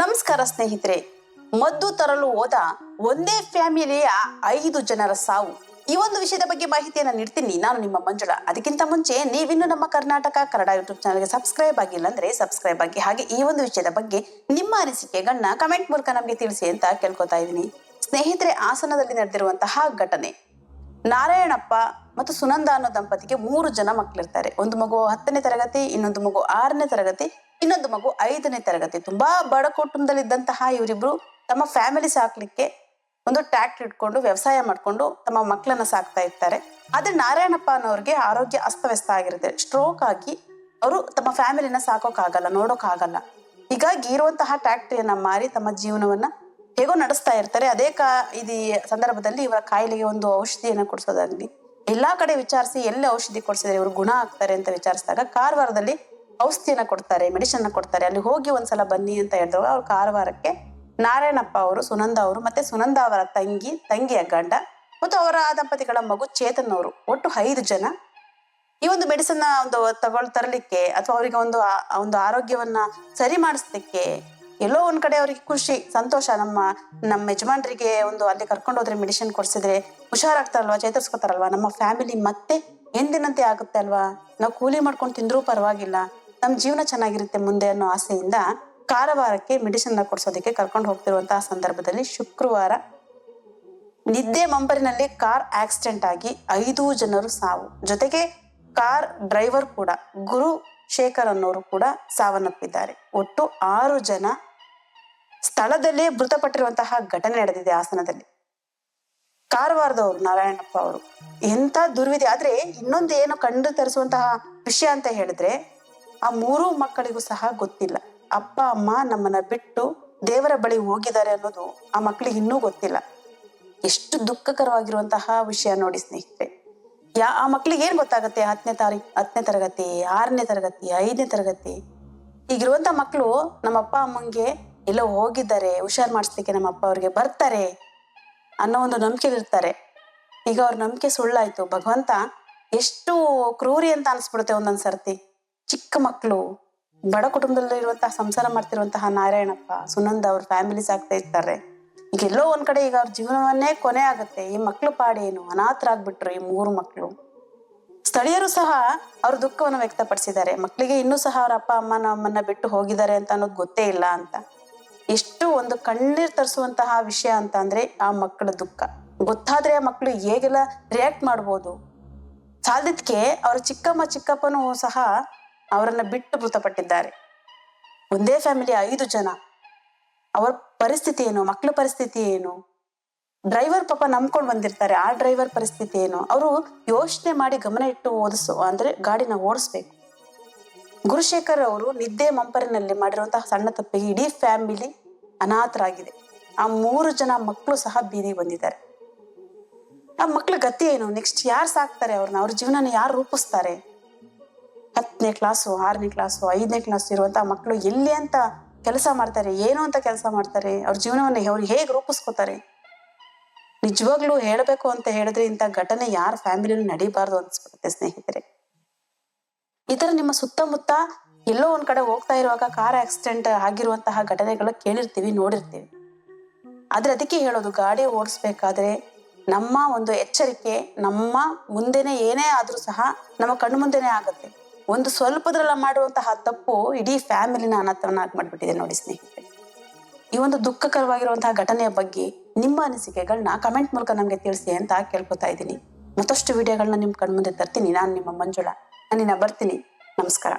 ನಮಸ್ಕಾರ ಸ್ನೇಹಿತರೆ. ಮದ್ದು ತರಲು ಹೋದ ಒಂದೇ ಫ್ಯಾಮಿಲಿಯ ಐದು ಜನರ ಸಾವು. ಈ ಒಂದು ವಿಷಯದ ಬಗ್ಗೆ ಮಾಹಿತಿಯನ್ನು ನೀಡ್ತೀನಿ. ನಾನು ನಿಮ್ಮ ಮಂಜುಳ. ಅದಕ್ಕಿಂತ ಮುಂಚೆ ನೀವಿನ್ನು ನಮ್ಮ ಕರ್ನಾಟಕ ಕನ್ನಡ ಯೂಟ್ಯೂಬ್ ಚಾನಲ್ಗೆ ಸಬ್ಸ್ಕ್ರೈಬ್ ಆಗಿಲ್ಲ ಅಂದ್ರೆ ಸಬ್ಸ್ಕ್ರೈಬ್ ಆಗಿ. ಹಾಗೆ ಈ ಒಂದು ವಿಷಯದ ಬಗ್ಗೆ ನಿಮ್ಮ ಅನಿಸಿಕೆಗಳನ್ನ ಕಮೆಂಟ್ ಮೂಲಕ ನಮಗೆ ತಿಳಿಸಿ ಅಂತ ಕೇಳ್ಕೊತಾ ಇದ್ದೀನಿ. ಸ್ನೇಹಿತರೆ ಹಾಸನದಲ್ಲಿ ನಡೆದಿರುವಂತಹ ಘಟನೆ. ನಾರಾಯಣಪ್ಪ ಮತ್ತು ಸುನಂದ ಅನ್ನೋ ದಂಪತಿಗೆ ಮೂರು ಜನ ಮಕ್ಕಳಿರ್ತಾರೆ ಒಂದು ಮಗು ಹತ್ತನೇ ತರಗತಿ, ಇನ್ನೊಂದು ಮಗು ಆರನೇ ತರಗತಿ, ಇನ್ನೊಂದು ಮಗು ಐದನೇ ತರಗತಿ. ತುಂಬಾ ಬಡ ಕುಟುಂಬದಲ್ಲಿದ್ದಂತಹ ಇವರಿಬ್ರು ತಮ್ಮ ಫ್ಯಾಮಿಲಿ ಸಾಕ್ಲಿಕ್ಕೆ ಒಂದು ಟ್ರ್ಯಾಕ್ಟರ್ ಇಟ್ಕೊಂಡು ವ್ಯವಸಾಯ ಮಾಡಿಕೊಂಡು ತಮ್ಮ ಮಕ್ಕಳನ್ನ ಸಾಕ್ತಾ ಇರ್ತಾರೆ. ಆದ್ರೆ ನಾರಾಯಣಪ್ಪ ಅನ್ನೋರಿಗೆ ಆರೋಗ್ಯ ಅಸ್ತವ್ಯಸ್ತ ಆಗಿರುತ್ತೆ. ಸ್ಟ್ರೋಕ್ ಆಗಿ ಅವರು ತಮ್ಮ ಫ್ಯಾಮಿಲಿನ ಸಾಕೋಕ್ಕಾಗಲ್ಲ ನೋಡೋಕ್ಕಾಗಲ್ಲ ಹೀಗಾಗಿ ಇರುವಂತಹ ಟ್ಯಾಕ್ಟ್ರಿಯನ್ನ ಮಾರಿ ತಮ್ಮ ಜೀವನವನ್ನ ಹೇಗೋ ನಡೆಸ್ತಾ ಇರ್ತಾರೆ. ಅದೇ ಕಾ ಇದು ಸಂದರ್ಭದಲ್ಲಿ ಇವರ ಕಾಯಿಲೆಗೆ ಒಂದು ಔಷಧಿಯನ್ನು ಕೊಡಿಸೋದಾಗ್ಲಿ ಎಲ್ಲಾ ಕಡೆ ವಿಚಾರಿಸಿ ಎಲ್ಲಿ ಔಷಧಿ ಕೊಡಿಸಿದ್ರೆ ಇವರು ಗುಣ ಆಗ್ತಾರೆ ಅಂತ ವಿಚಾರಿಸಿದಾಗ ಕಾರವಾರದಲ್ಲಿ ಔಷಧಿಯನ್ನ ಕೊಡ್ತಾರೆ ಮೆಡಿಸಿನ್ ಕೊಡ್ತಾರೆ. ಅಲ್ಲಿ ಹೋಗಿ ಒಂದ್ಸಲ ಬನ್ನಿ ಅಂತ ಹೇಳಿದಾಗ ಅವ್ರು ಕಾರವಾರಕ್ಕೆ ನಾರಾಯಣಪ್ಪ ಅವರು, ಸುನಂದ ಅವರು ಮತ್ತೆ ಸುನಂದ ಅವರ ತಂಗಿ, ತಂಗಿಯ ಗಂಡ ಮತ್ತು ಅವರ ದಂಪತಿಗಳ ಮಗು ಚೇತನ್ ಅವರು. ಒಟ್ಟು ಐದು ಜನ. ಈ ಒಂದು ಮೆಡಿಸನ್ನ ಒಂದು ತಗೊಳ್ ತರಲಿಕ್ಕೆ ಅಥವಾ ಅವರಿಗೆ ಒಂದು ಒಂದು ಆರೋಗ್ಯವನ್ನ ಸರಿ ಮಾಡಿಸ್ಲಿಕ್ಕೆ ಎಲ್ಲೋ ಒಂದ್ ಕಡೆ ಅವರಿಗೆ ಖುಷಿ, ಸಂತೋಷ. ನಮ್ಮ ನಮ್ಮ ಯಜಮಾನ್ರಿಗೆ ಒಂದು ಅಲ್ಲಿ ಕರ್ಕೊಂಡು ಹೋದ್ರೆ ಮೆಡಿಸಿನ್ ಕೊಡ್ಸಿದ್ರೆ ಹುಷಾರಾಗ್ತಾರಲ್ವಾ, ಚೇತರಿಸ್ಕೊತಾರಲ್ವಾ? ನಮ್ಮ ಫ್ಯಾಮಿಲಿ ಮತ್ತೆ ಎಂದಿನಂತೆ ಆಗುತ್ತೆ ಅಲ್ವಾ? ನಾವು ಕೂಲಿ ಮಾಡ್ಕೊಂಡು ತಿಂದ್ರೂ ಪರವಾಗಿಲ್ಲ. ನಮ್ಮ ಜೀವನ ಚೆನ್ನಾಗಿರುತ್ತೆ ಮುಂದೆ ಅನ್ನೋ ಆಸೆಯಿಂದ ಕಾರವಾರಕ್ಕೆ ಮೆಡಿಸಿನ್ ಕೊಡ್ಸೋದಕ್ಕೆ ಕರ್ಕೊಂಡು ಹೋಗ್ತಿರುವಂತಹ ಸಂದರ್ಭದಲ್ಲಿ ಶುಕ್ರವಾರ ನಿದ್ದೆ ಮಂಬರಿನಲ್ಲಿ ಕಾರ್ ಆಕ್ಸಿಡೆಂಟ್ ಆಗಿ ಐದು ಜನರು ಸಾವು. ಜೊತೆಗೆ ಕಾರ್ ಡ್ರೈವರ್ ಕೂಡ, ಗುರು ಶೇಖರ್ ಅನ್ನೋರು ಕೂಡ ಸಾವನ್ನಪ್ಪಿದ್ದಾರೆ. ಒಟ್ಟು ಆರು ಜನ ಸ್ಥಳದಲ್ಲೇ ಮೃತಪಟ್ಟಿರುವಂತಹ ಘಟನೆ ನಡೆದಿದೆ ಹಾಸನದಲ್ಲಿ. ಕಾರವಾರದವರು, ನಾರಾಯಣಪ್ಪ ಅವರು. ಎಂತ ದುರ್ವಿಧಿ. ಆದ್ರೆ ಇನ್ನೊಂದು ಏನು ಕಂಡು ತರಿಸುವಂತಹ ವಿಷಯ ಅಂತ ಹೇಳಿದ್ರೆ, ಆ ಮೂರೂ ಮಕ್ಕಳಿಗೂ ಸಹ ಗೊತ್ತಿಲ್ಲ. ಅಪ್ಪ, ಅಮ್ಮ ನಮ್ಮನ್ನ ಬಿಟ್ಟು ದೇವರ ಬಳಿ ಹೋಗಿದ್ದಾರೆ ಅನ್ನೋದು ಆ ಮಕ್ಕಳಿಗೆ ಇನ್ನೂ ಗೊತ್ತಿಲ್ಲ. ಎಷ್ಟು ದುಃಖಕರವಾಗಿರುವಂತಹ ವಿಷಯ ನೋಡಿ ಸ್ನೇಹಿತರೆ. ಯಾ, ಆ ಮಕ್ಕಳಿಗೆ ಏನ್ ಗೊತ್ತಾಗುತ್ತೆ? ಹತ್ತನೇ ತಾರೀಕು ಹತ್ತನೇ ತರಗತಿ, ಆರನೇ ತರಗತಿ, ಐದನೇ ತರಗತಿ. ಈಗಿರುವಂತ ಮಕ್ಕಳು ನಮ್ಮ ಅಪ್ಪ, ಅಮ್ಮಂಗೆ ಎಲ್ಲೋ ಹೋಗಿದ್ದಾರೆ, ಹುಷಾರ್ ಮಾಡಿಸ್ಲಿಕ್ಕೆ ನಮ್ಮ ಅಪ್ಪ ಅವ್ರಿಗೆ ಬರ್ತಾರೆ ಅನ್ನೋ ಒಂದು ನಂಬಿಕೆಲಿರ್ತಾರೆ. ಈಗ ಅವ್ರ ನಂಬಿಕೆ ಸುಳ್ಳಾಯ್ತು. ಭಗವಂತ ಎಷ್ಟು ಕ್ರೂರಿ ಅಂತ ಅನ್ಸ್ಬಿಡುತ್ತೆ ಒಂದೊಂದ್ ಸರ್ತಿ. ಚಿಕ್ಕ ಮಕ್ಕಳು ಬಡ ಕುಟುಂಬದಲ್ಲಿ ಇರುವಂತಹ ಸಂಸಾರ ಮಾಡ್ತಿರುವಂತಹ ನಾರಾಯಣಪ್ಪ, ಸುನಂದ ಅವ್ರ ಫ್ಯಾಮಿಲಿ ಸಾಕ್ತಾ ಇರ್ತಾರೆ. ಈಗ ಎಲ್ಲೋ ಒಂದ್ ಕಡೆ ಈಗ ಅವ್ರ ಜೀವನವನ್ನೇ ಕೊನೆ ಆಗುತ್ತೆ. ಈ ಮಕ್ಳು ಪಾಡೇನು? ಅನಾಥರಾಗ್ಬಿಟ್ರು ಈ ಮೂರು ಮಕ್ಕಳು ಸ್ಥಳೀಯರು ಸಹ ಅವ್ರ ದುಃಖವನ್ನು ವ್ಯಕ್ತಪಡಿಸಿದ್ದಾರೆ. ಮಕ್ಕಳಿಗೆ ಇನ್ನೂ ಸಹ ಅವ್ರ ಅಪ್ಪ, ಅಮ್ಮ, ನಮ್ಮನ್ನ ಬಿಟ್ಟು ಹೋಗಿದ್ದಾರೆ ಅಂತ ಅನ್ನೋದು ಗೊತ್ತೇ ಇಲ್ಲ ಅಂತ. ಎಷ್ಟು ಒಂದು ಕಣ್ಣೀರ್ ತರಿಸುವಂತಹ ವಿಷಯ ಅಂತ ಅಂದ್ರೆ ಆ ಮಕ್ಕಳ ದುಃಖ. ಗೊತ್ತಾದ್ರೆ ಆ ಮಕ್ಕಳು ಹೇಗೆಲ್ಲ ರಿಯಾಕ್ಟ್ ಮಾಡ್ಬೋದು? ಸಾಲದಕ್ಕೆ ಅವರ ಚಿಕ್ಕಮ್ಮ ಚಿಕ್ಕಪ್ಪನೂ ಸಹ ಅವರನ್ನ ಬಿಟ್ಟು ಮೃತಪಟ್ಟಿದ್ದಾರೆ. ಒಂದೇ ಫ್ಯಾಮಿಲಿ ಐದು ಜನ. ಅವರ ಪರಿಸ್ಥಿತಿ ಏನು? ಮಕ್ಕಳ ಪರಿಸ್ಥಿತಿ ಏನು? ಡ್ರೈವರ್ ಪಾಪ ನಂಬ್ಕೊಂಡು ಬಂದಿರ್ತಾರೆ. ಆ ಡ್ರೈವರ್ ಪರಿಸ್ಥಿತಿ ಏನು? ಅವರು ಯೋಚನೆ ಮಾಡಿ ಗಮನ ಇಟ್ಟು ಓದಿಸು, ಅಂದ್ರೆ ಗಾಡಿನ ಓಡಿಸ್ಬೇಕು. ಗುರುಶೇಖರ್ ಅವರು ನಿದ್ದೆ ಮಂಪರಿನಲ್ಲಿ ಮಾಡಿರುವಂತಹ ಸಣ್ಣ ತಪ್ಪಿಗೆ ಇಡೀ ಫ್ಯಾಮಿಲಿ ಅನಾಥರಾಗಿದೆ. ಆ ಮೂರು ಜನ ಮಕ್ಕಳು ಸಹ ಬೀದಿ ಬಂದಿದ್ದಾರೆ. ಆ ಮಕ್ಳ ಗತಿ ಏನು? ನೆಕ್ಸ್ಟ್ ಯಾರು ಸಾಕ್ತಾರೆ ಅವ್ರನ್ನ? ಅವ್ರ ಜೀವನನ ಯಾರು ರೂಪಿಸ್ತಾರೆ? ಹತ್ತನೇ ಕ್ಲಾಸು ಆರನೇ ಕ್ಲಾಸು ಐದನೇ ಕ್ಲಾಸ್ ಇರುವಂತಹ ಮಕ್ಕಳು ಎಲ್ಲಿ ಅಂತ ಕೆಲಸ ಮಾಡ್ತಾರೆ, ಏನು ಅಂತ ಕೆಲಸ ಮಾಡ್ತಾರೆ, ಅವ್ರ ಜೀವನವನ್ನು ಅವ್ರು ಹೇಗೆ ರೂಪಿಸ್ಕೋತಾರೆ? ನಿಜವಾಗ್ಲೂ ಹೇಳಬೇಕು ಅಂತ ಹೇಳಿದ್ರೆ ಇಂಥ ಘಟನೆ ಯಾರ ಫ್ಯಾಮಿಲಿನೂ ನಡೀಬಾರ್ದು ಅನ್ಸ್ಬಿಡುತ್ತೆ ಸ್ನೇಹಿತರೆ. ಈ ತರ ನಿಮ್ಮ ಸುತ್ತಮುತ್ತ ಎಲ್ಲೋ ಒಂದ್ ಕಡೆ ಹೋಗ್ತಾ ಇರುವಾಗ ಕಾರ್ ಆಕ್ಸಿಡೆಂಟ್ ಆಗಿರುವಂತಹ ಘಟನೆಗಳು ಕೇಳಿರ್ತೀವಿ, ನೋಡಿರ್ತೀವಿ. ಆದ್ರೆ ಅದಕ್ಕೆ ಹೇಳೋದು, ಗಾಡಿ ಓಡಿಸ್ಬೇಕಾದ್ರೆ ನಮ್ಮ ಒಂದು ಎಚ್ಚರಿಕೆ, ನಮ್ಮ ಮುಂದೆನೆ ಏನೇ ಆದ್ರೂ ಸಹ ನಮ್ಮ ಕಣ್ಣು ಮುಂದೆನೆ ಆಗುತ್ತೆ. ಒಂದು ಸ್ವಲ್ಪದ್ರಲ್ಲ ಮಾಡುವಂತಹ ತಪ್ಪು ಇಡೀ ಫ್ಯಾಮಿಲಿನ ಅನಾಥವನ್ನಾಗಿ ಮಾಡ್ಬಿಟ್ಟಿದೆ ನೋಡಿ ಸ್ನೇಹಿತರೆ. ಈ ಒಂದು ದುಃಖಕರವಾಗಿರುವಂತಹ ಘಟನೆಯ ಬಗ್ಗೆ ನಿಮ್ಮ ಅನಿಸಿಕೆಗಳನ್ನ ಕಮೆಂಟ್ ಮೂಲಕ ನಮಗೆ ತಿಳಿಸಿ ಅಂತ ಕೇಳ್ಕೊತಾ ಇದ್ದೀನಿ. ಮತ್ತಷ್ಟು ವಿಡಿಯೋಗಳನ್ನ ನಿಮ್ಮ ಕಣ್ಮುಂದೆ ತರ್ತೀನಿ. ನಾನು ನಿಮ್ಮ ಮಂಜುಳಾ. ನಾನಿನ್ನ ಬರ್ತೀನಿ. ನಮಸ್ಕಾರ.